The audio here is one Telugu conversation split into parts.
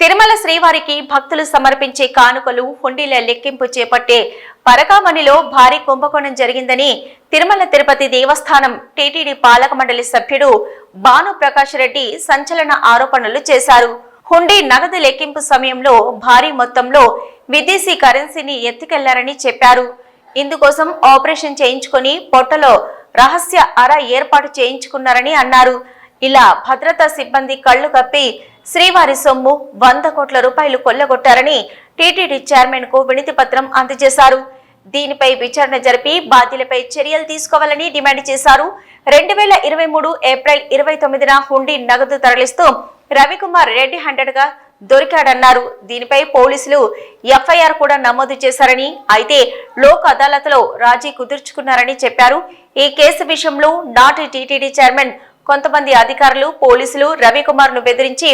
తిరుమల శ్రీవారికి భక్తులు సమర్పించే కానుకలు హుండీల లెక్కింపు చేపట్టే పరకామణిలో భారీ కుంభకోణం జరిగిందని తిరుమల తిరుపతి దేవస్థానం టీటీడీ పాలక మండలి సభ్యుడు భాను ప్రకాష్ రెడ్డి సంచలన ఆరోపణలు చేశారు. హుండీ నగదు లెక్కింపు సమయంలో భారీ మొత్తంలో విదేశీ కరెన్సీని ఎత్తుకెళ్ళారని చెప్పారు. ఇందుకోసం ఆపరేషన్ చేయించుకొని పొట్టలో రహస్య అర ఏర్పాటు చేయించుకున్నారని అన్నారు. ఇలా భద్రతా సిబ్బంది కళ్ళు కప్పి శ్రీవారి సొమ్ము వంద కోట్ల రూపాయలు కొల్లగొట్టారని టీటీడీ చైర్మన్కు వినతి పత్రం అందజేశారు. దీనిపై విచారణ జరిపి బాధ్యులపై చర్యలు తీసుకోవాలని డిమాండ్ చేశారు. రెండు వేల ఇరవై మూడు ఏప్రిల్ ఇరవై తొమ్మిదిన హుండీ నగదు తరలిస్తూ రవికుమార్ రెడ్డి హండ్రెడ్గా దొరికాడన్నారు. దీనిపై పోలీసులు ఎఫ్ఐఆర్ కూడా నమోదు చేశారని అయితే లోక్ అదాలత్లో రాజీ కుదుర్చుకున్నారని చెప్పారు. ఈ కేసు విషయంలో నాటి టీటీడీ చైర్మన్ కొంతమంది అధికారులు పోలీసులు రవికుమార్ను బెదిరించి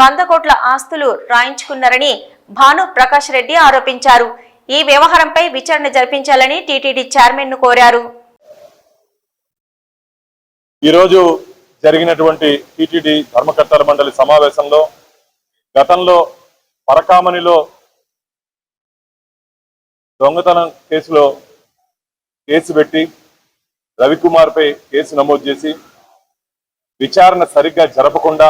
వంద కోట్ల ఆస్తులు రాయించుకున్నారని భాను ప్రకాష్ రెడ్డి ఆరోపించారు. ఈ వ్యవహారంపై విచారణ జరిపించాలని టీటీడీ చైర్మన్ను కోరారు. ఈరోజు జరిగినటువంటి టీటీడీ ధర్మకర్తల మండలి సమావేశంలో గతంలో పరకామణిలో దొంగతనం కేసులో కేసు పెట్టి రవికుమార్ పై కేసు నమోదు చేసి విచారణ సరిగ్గా జరపకుండా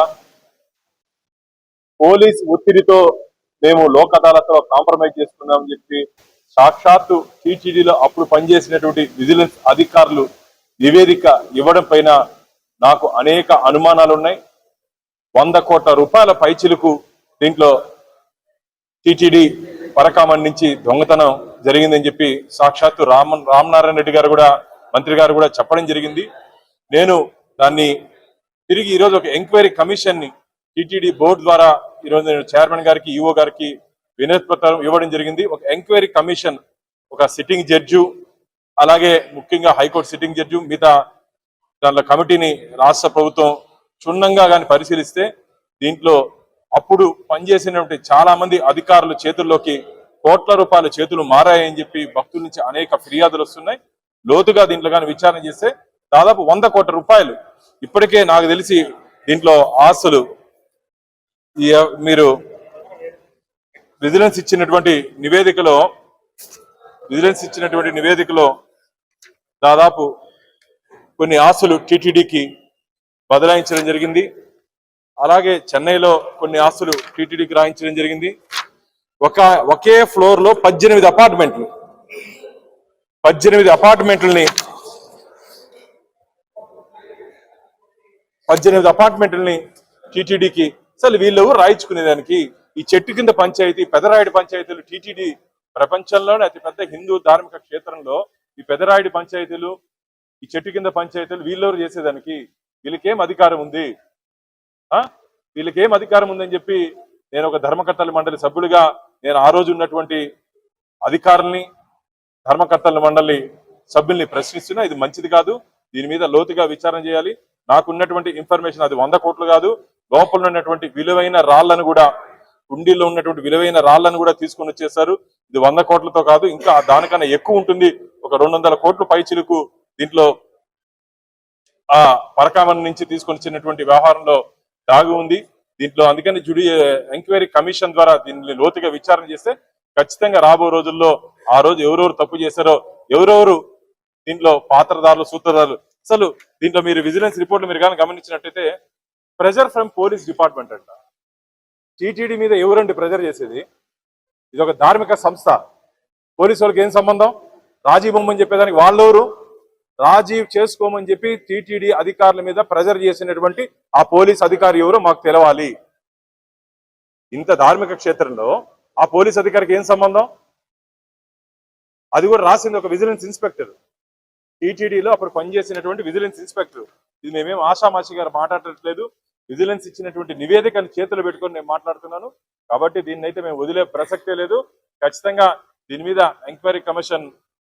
పోలీస్ ఒత్తిడితో మేము లోక్ అదాలత్లో కాంప్రమైజ్ చేసుకున్నామని చెప్పి సాక్షాత్తు టీటీడీలో అప్పుడు పనిచేసినటువంటి విజిలెన్స్ అధికారులు నివేదిక ఇవ్వడం పైన నాకు అనేక అనుమానాలు ఉన్నాయి వంద కోట్ల రూపాయల పైచిలకు దీంట్లో టీటీడీ పరకామణి నుంచి దొంగతనం జరిగిందని చెప్పి సాక్షాత్తు రామ రామనారాయణ రెడ్డి గారు కూడా మంత్రి గారు కూడా చెప్పడం జరిగింది. నేను దాన్ని తిరిగి ఈరోజు ఒక ఎంక్వైరీ కమిషన్ని టీటీడీ బోర్డు ద్వారా ఈరోజు నేను చైర్మన్ గారికి ఈఓ గారికి వినతిపత్రం ఇవ్వడం జరిగింది. ఒక ఎంక్వైరీ కమిషన్ ఒక సిట్టింగ్ జడ్జు అలాగే ముఖ్యంగా హైకోర్టు సిట్టింగ్ జడ్జు మిగతా దాంట్లో కమిటీని రాష్ట్ర ప్రభుత్వం క్షుణ్ణంగా కానీ పరిశీలిస్తే దీంట్లో అప్పుడు పనిచేసినటువంటి చాలా మంది అధికారుల చేతుల్లోకి కోట్ల రూపాయల చేతులు మారాయని చెప్పి భక్తుల నుంచి అనేక ఫిర్యాదులు వస్తున్నాయి. లోతుగా దీంట్లో కానీ విచారణ చేస్తే దాదాపు వంద కోట్ల రూపాయలు ఇప్పటికే నాకు తెలిసి దీంట్లో ఆస్తులు ఈ మీరు విజిలెన్స్ ఇచ్చినటువంటి నివేదికలో విజిలెన్స్ ఇచ్చినటువంటి నివేదికలో దాదాపు కొన్ని ఆస్తులు టీటీడీకి బదలాయించడం జరిగింది. అలాగే చెన్నైలో కొన్ని ఆస్తులు టీటీడీకి రాయించడం జరిగింది. ఒక ఒకే ఫ్లోర్లో పద్దెనిమిది అపార్ట్మెంట్లు పద్దెనిమిది అపార్ట్మెంట్లని పద్దెనిమిది అపార్ట్మెంట్లని టీటీడీకి అసలు వీళ్ళు రాయించుకునేదానికి ఈ చెట్టు కింద పంచాయతీ పెదరాయుడు పంచాయతీలు టీటీడీ ప్రపంచంలోనే అతిపెద్ద హిందూ ధార్మిక క్షేత్రంలో ఈ పెదరాయుడు పంచాయతీలు ఈ చెట్టు కింద పంచాయతీలు వీళ్ళెవరు చేసేదానికి? వీళ్ళకేం అధికారం ఉంది? ఆ? వీళ్ళకేం అధికారం ఉందని చెప్పి నేను ఒక ధర్మకర్తల మండలి సభ్యుడిగా నేను ఆ రోజు ఉన్నటువంటి అధికారుల్ని ధర్మకర్తల మండలి సభ్యుల్ని ప్రశ్నిస్తున్నా ఇది మంచిది కాదు. దీని మీద లోతుగా విచారణ చేయాలి. నాకున్నటువంటి ఇన్ఫర్మేషన్ అది వంద కోట్లు కాదు లోపల ఉన్నటువంటి విలువైన రాళ్ళను కూడా కుండీల్లో ఉన్నటువంటి విలువైన రాళ్ళను కూడా తీసుకొని వచ్చేసారు ఇది వంద కోట్లతో కాదు ఇంకా దానికన్నా ఎక్కువ ఉంటుంది. ఒక రెండు వందల కోట్లు పైచిలుకు దీంట్లో ఆ పరకామణి నుంచి తీసుకొని వచ్చినటువంటి వ్యవహారంలో దాగి ఉంది. దీంట్లో అందుకని జుడి ఎంక్వైరీ కమిషన్ ద్వారా దీన్ని లోతుగా విచారణ చేస్తే ఖచ్చితంగా రాబో రోజుల్లో ఆ రోజు ఎవరెవరు తప్పు చేశారో ఎవరెవరు దీంట్లో పాత్రదారులు సూత్రధారులు అసలు దీంట్లో మీరు విజిలెన్స్ రిపోర్ట్లు మీరు కానీ గమనించినట్టయితే ప్రెజర్ ఫ్రమ్ పోలీస్ డిపార్ట్మెంట్ అంట. టీటీడీ మీద ఎవరండి ప్రెజర్ చేసేది? ఇది ఒక ధార్మిక సంస్థ. పోలీసు వాళ్ళకి ఏం సంబంధం? రాజీ బొమ్మని చెప్పేదానికి వాళ్ళెవరు రాజీవ్ చేసుకోమని చెప్పి టీటీడీ అధికారుల మీద ప్రెజర్ చేసినటువంటి ఆ పోలీస్ అధికారి ఎవరో మాకు తెలవాలి. ఇంత ధార్మిక క్షేత్రంలో ఆ పోలీస్ అధికారికి ఏం సంబంధం? అది కూడా రాసింది ఒక విజిలెన్స్ ఇన్స్పెక్టర్. టీటీడీలో అప్పుడు పనిచేసినటువంటి విజిలెన్స్ ఇన్స్పెక్టర్. ఇది మేమేం ఆషామాషి గారు మాట్లాడట్లేదు. విజిలెన్స్ ఇచ్చినటువంటి నివేదికను చేతులు పెట్టుకొని నేను మాట్లాడుతున్నాను. కాబట్టి దీన్ని అయితే మేము వదిలే ప్రసక్తే లేదు. ఖచ్చితంగా దీని మీద ఎంక్వైరీ కమిషన్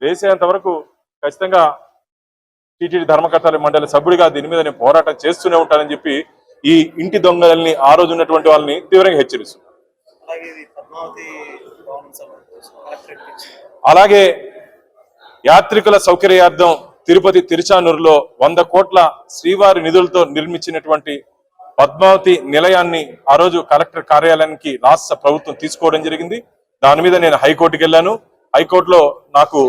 వేసేంత వరకు ఖచ్చితంగా టీటీడీ ధర్మకర్తల మండలి సభ్యుడిగా దీని మీద నేను పోరాటం చేస్తూనే ఉంటానని చెప్పి ఈ ఇంటి దొంగల్ని ఆ రోజు ఉన్నటువంటి వాళ్ళని తీవ్రంగా హెచ్చరిస్తున్నాను. అలాగే యాత్రికుల సౌకర్యార్థం తిరుపతి తిరుచానూరులో వంద కోట్ల శ్రీవారి నిధులతో నిర్మించినటువంటి పద్మావతి నిలయాన్ని ఆ రోజు కలెక్టర్ కార్యాలయానికి రాష్ట్ర ప్రభుత్వం తీసుకోవడం జరిగింది. దాని మీద నేను హైకోర్టుకి వెళ్ళాను. హైకోర్టులో నాకు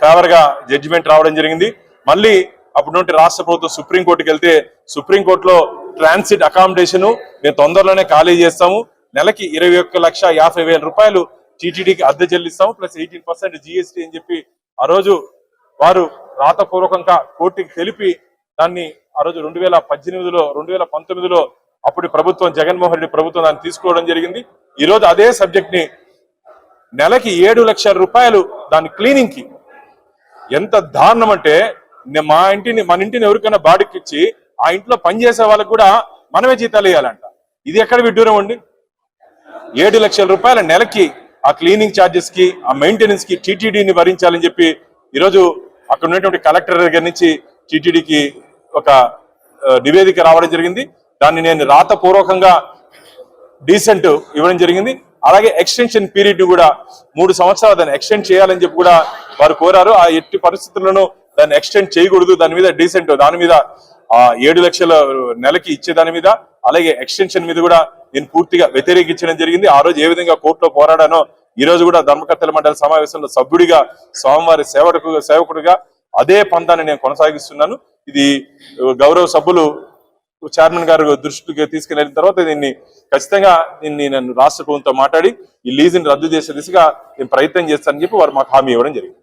ఫేవర్గా జడ్జిమెంట్ రావడం జరిగింది. మళ్ళీ అప్పుడు నుండి రాష్ట్ర ప్రభుత్వం సుప్రీంకోర్టుకి వెళ్తే సుప్రీంకోర్టులో ట్రాన్సిట్ అకామిడేషన్ మేము తొందరలోనే ఖాళీ చేస్తాము. నెలకి ఇరవై ఒక్క లక్ష యాభై వేల రూపాయలు టీటీడీకి అద్దె చెల్లిస్తాము. ప్లస్ ఎయిటీన్ పర్సెంట్ జిఎస్టీ అని చెప్పి ఆ రోజు వారు రాతపూర్వకంగా కోర్టుకి తెలిపి దాన్ని ఆ రోజు రెండు వేల పద్దెనిమిదిలో రెండు వేల పంతొమ్మిదిలో అప్పుడు ప్రభుత్వం జగన్మోహన్ రెడ్డి ప్రభుత్వం దాన్ని తీసుకోవడం జరిగింది. ఈ రోజు అదే సబ్జెక్ట్ని నెలకి ఏడు లక్షల రూపాయలు దాని క్లీనింగ్కి ఎంత దారుణం అంటే మా ఇంటిని మన ఇంటిని ఎవరికైనా బాడికి ఇచ్చి ఆ ఇంట్లో పనిచేసే వాళ్ళకి కూడా మనమే జీతాలు వేయాలంట ఇది ఎక్కడ విడ్డూరం అండి? ఏడు లక్షల రూపాయల నెలకి ఆ క్లీనింగ్ ఛార్జెస్కి ఆ మెయింటెనెన్స్కి టీటీడీని భరించాలని చెప్పి ఈరోజు అక్కడ ఉన్నటువంటి కలెక్టర్ దగ్గర నుంచి టీటీడీకి ఒక నివేదిక రావడం జరిగింది. దాన్ని నేను రాతపూర్వకంగా డీసెంట్ ఇవ్వడం జరిగింది. అలాగే ఎక్స్టెన్షన్ పీరియడ్ కూడా మూడు సంవత్సరాలు దాన్ని ఎక్స్టెండ్ చేయాలని చెప్పి కూడా వారు కోరారు. ఆ ఎట్టి పరిస్థితులను దాన్ని ఎక్స్టెండ్ చేయకూడదు. దాని మీద డీసెంట్ దాని మీద ఆ ఏడు లక్షల నెలకి ఇచ్చే దాని మీద అలాగే ఎక్స్టెన్షన్ మీద కూడా నేను పూర్తిగా వ్యతిరేకించడం జరిగింది. ఆ రోజు ఏ విధంగా కోర్టులో పోరాడానో ఈ రోజు కూడా ధర్మకర్తల మండలి సమావేశంలో సభ్యుడిగా స్వామివారి సేవకు సేవకుడిగా అదే పంతాన్ని నేను కొనసాగిస్తున్నాను. ఇది గౌరవ సభ్యులు చైర్మన్ గారు దృష్టికి తీసుకెళ్ళిన తర్వాత దీన్ని ఖచ్చితంగా దీన్ని నేను రాష్ట్ర ప్రభుత్వంతో మాట్లాడి ఈ లీజుని రద్దు చేసే దిశగా నేను ప్రయత్నం చేస్తానని చెప్పి వారు మాకు హామీ ఇవ్వడం జరిగింది.